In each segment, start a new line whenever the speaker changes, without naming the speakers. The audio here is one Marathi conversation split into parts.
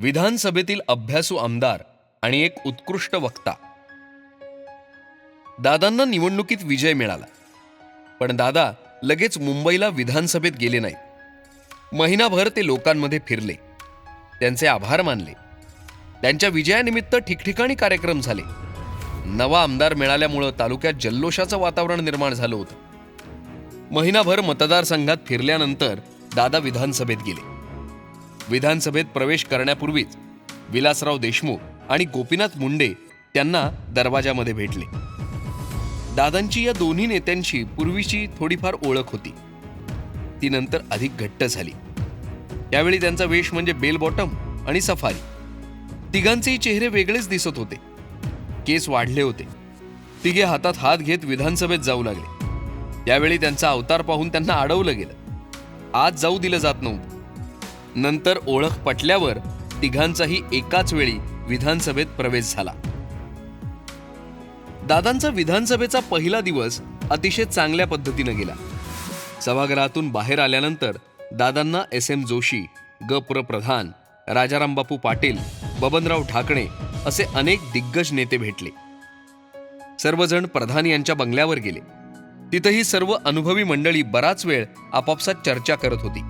विधानसभेतील अभ्यासू आमदार आणि एक उत्कृष्ट वक्ता. दादांना निवडणुकीत विजय मिळाला. पण दादा लगेच मुंबईला विधानसभेत गेले नाहीत महिनाभर ते लोकांमध्ये फिरले. त्यांचे आभार मानले. त्यांच्या विजयानिमित्त ठिकठिकाणी कार्यक्रम झाले. नवा आमदार मिळाल्यामुळं तालुक्यात जल्लोषाचं वातावरण निर्माण झालं होतं. महिनाभर मतदारसंघात फिरल्यानंतर दादा विधानसभेत गेले. विधानसभेत प्रवेश करण्यापूर्वीच विलासराव देशमुख आणि गोपीनाथ मुंडे त्यांना दरवाजामध्ये भेटले. दादांची या दोन्ही नेत्यांशी पूर्वीची थोडीफार ओळख होती. ती नंतर अधिक घट्ट झाली. यावेळी त्यांचा वेश म्हणजे बेल बॉटम आणि सफारी. तिघांचेही चेहरे वेगळेच दिसत होते. केस वाढले होते. तिघे हातात हात घेत विधानसभेत जाऊ लागले. यावेळी त्यांचा अवतार पाहून त्यांना अडवलं गेलं. आज जाऊ दिलं जात नव्हतं. नंतर ओळख पटल्यावर तिघांचाही एकाच वेळी विधानसभेत प्रवेश झाला. दादांचा विधानसभेचा पहिला दिवस अतिशय चांगल्या पद्धतीनं गेला. सभागृहातून बाहेर आल्यानंतर दादांना एस एम जोशी ग प्र प्रधान राजारामबापू पाटील बबनराव ठाकणे असे अनेक दिग्गज नेते भेटले. सर्वजण प्रधान यांच्या बंगल्यावर गेले. तिथंही सर्व अनुभवी मंडळी बराच वेळ आपापसात चर्चा करत होती.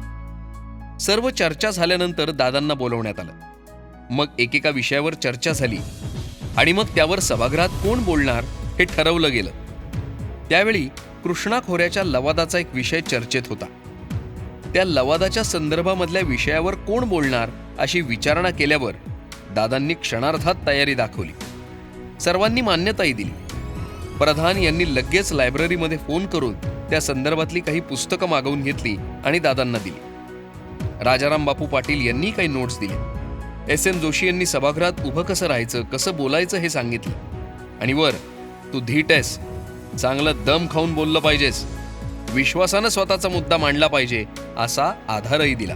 सर्व चर्चा झाल्यानंतर दादांना बोलवण्यात आलं. मग एकेका विषयावर चर्चा झाली आणि मग त्यावर सभागृहात कोण बोलणार हे ठरवलं गेलं. त्यावेळी कृष्णा खोऱ्याच्या लवादाचा एक विषय चर्चेत होता. त्या लवादाच्या संदर्भामधल्या विषयावर कोण बोलणार अशी विचारणा केल्यावर दादांनी क्षणार्धात तयारी दाखवली. सर्वांनी मान्यताही दिली. प्रधान यांनी लगेच लायब्ररीमध्ये फोन करून त्या संदर्भातली काही पुस्तकं मागवून घेतली आणि दादांना दिली. राजाराम बापू पाटील यांनी काही नोट्स दिले. एस एम जोशी यांनी सभागृहात उभं कसं राहायचं कसं बोलायचं हे सांगितलं. आणि वर तू धीट आहेस. चांगलं दम खाऊन बोललं पाहिजेस. विश्वासानं स्वतःचा मुद्दा मांडला पाहिजे असा आधारही दिला.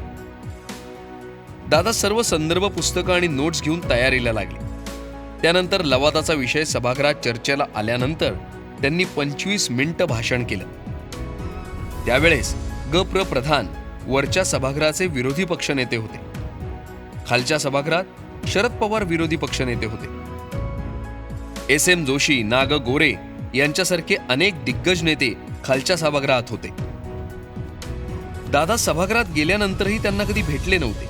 दादा सर्व संदर्भ पुस्तकं आणि नोट्स घेऊन तयारीला लागले. त्यानंतर लवादाचा विषय सभागृहात चर्चेला आल्यानंतर त्यांनी पंचवीस मिनिटं भाषण केलं. त्यावेळेस ग प्र प्रधान वरच्या सभागृहाचे विरोधी पक्षनेते होते. खालच्या सभागृहात शरद पवार विरोधी पक्षनेते होते. एस एम जोशी नाग गोरे यांच्यासारखे अनेक दिग्गज नेते खालच्या सभागृहात होते. दादा सभागृहात गेल्यानंतरही त्यांना कधी भेटले नव्हते.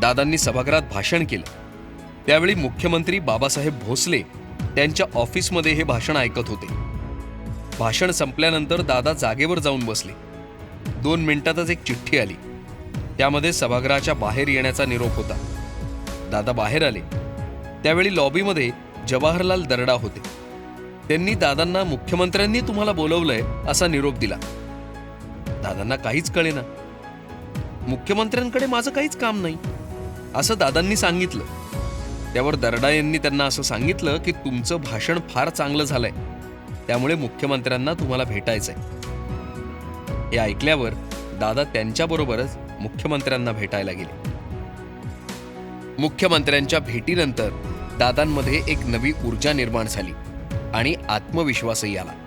दादांनी सभागृहात भाषण केलं. त्यावेळी मुख्यमंत्री बाबासाहेब भोसले त्यांच्या ऑफिसमध्ये हे भाषण ऐकत होते. भाषण संपल्यानंतर दादा जागेवर जाऊन बसले. दोन मिनिटातच एक चिठ्ठी आली. त्यामध्ये सभागृहाच्या बाहेर येण्याचा निरोप होता. दादा बाहेर आले. त्यावेळी लॉबीमध्ये जवाहरलाल दरडा होते. त्यांनी दादांना मुख्यमंत्र्यांनी तुम्हाला बोलवलंय असा निरोप दिला. दादांना काहीच कळेना. मुख्यमंत्र्यांकडे माझं काहीच काम नाही असं दादांनी सांगितलं. त्यावर दरडा यांनी त्यांना असं सांगितलं की तुमचं भाषण फार चांगलं झालंय. त्यामुळे मुख्यमंत्र्यांना तुम्हाला भेटायचंय. हे ऐकल्यावर दादा त्यांच्याबरोबरच मुख्यमंत्र्यांना भेटायला गेले. मुख्यमंत्र्यांच्या भेटीनंतर दादांमध्ये एक नवी ऊर्जा निर्माण झाली आणि आत्मविश्वासही आला.